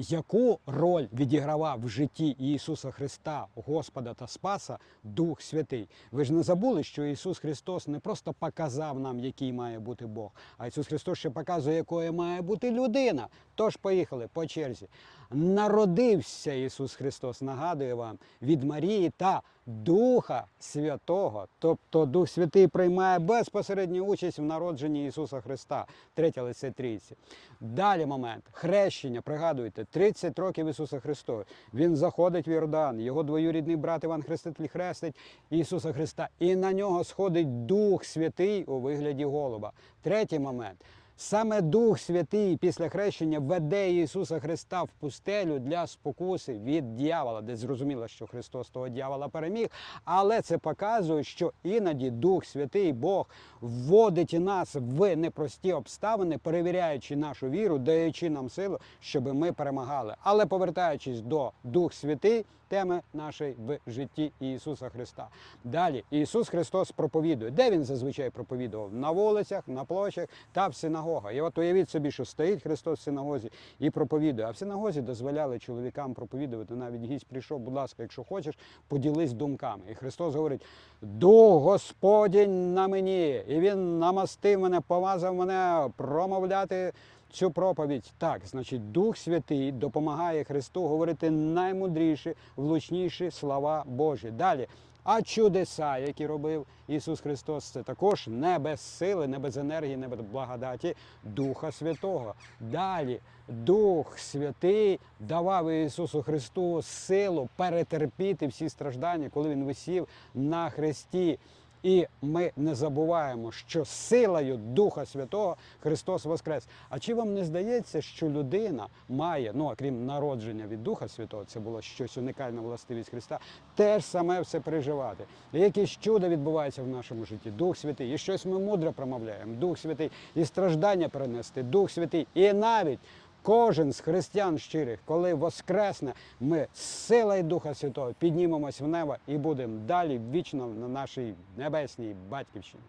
Яку роль відігравав в житті Ісуса Христа, Господа та Спаса Дух Святий? Ви ж не забули, що Ісус Христос не просто показав нам, який має бути Бог, а Ісус Христос ще показує, якою має бути людина. Тож поїхали по черзі. Народився Ісус Христос, нагадую вам, від Марії та Духа Святого. Тобто Дух Святий приймає безпосередню участь в народженні Ісуса Христа, третє лице трійці. Далі момент хрещення. Пригадуйте, 30 років Ісуса Христа. Він заходить в Йордан, його двоюрідний брат Іван Хреститель хрестить Ісуса Христа, і на нього сходить Дух Святий у вигляді голуба. Третій момент. Саме Дух Святий після хрещення веде Ісуса Христа в пустелю для спокуси від дьявола, де зрозуміло, що Христос того дьявола переміг. Але це показує, що іноді Дух Святий Бог вводить нас в непрості обставини, перевіряючи нашу віру, даючи нам силу, щоб ми перемагали. Але повертаючись до Дух Святий, теми нашої в житті Ісуса Христа. Далі Ісус Христос проповідує. Де він зазвичай проповідував? На вулицях, на площах та в синагогах. І от уявіть собі, що стоїть Христос в синагозі і проповідує. А в синагозі дозволяли чоловікам проповідувати. Навіть гість прийшов, будь ласка, якщо хочеш, поділись думками. І Христос говорить: Дух Господень на мені, і Він намастив мене, помазав мене промовляти цю проповідь. Так, значить, Дух Святий допомагає Христу говорити наймудріші, влучніші слова Божі. Далі. А чудеса, які робив Ісус Христос, це також не без сили, не без енергії, не без благодаті Духа Святого. Далі Дух Святий давав Ісусу Христу силу перетерпіти всі страждання, коли Він висів на хресті. І ми не забуваємо, що силою Духа Святого Христос Воскрес. А чи вам не здається, що людина має, ну окрім народження від Духа Святого, це було щось унікальна властивість Христа, теж саме все переживати. І якісь чудо відбувається в нашому житті, Дух Святий, і щось ми мудро промовляємо, Дух Святий, і страждання перенести, Дух Святий, і навіть. Кожен з християн щирих, коли воскресне, ми з силою Духа Святого піднімемось в небо і будемо далі вічно на нашій небесній батьківщині.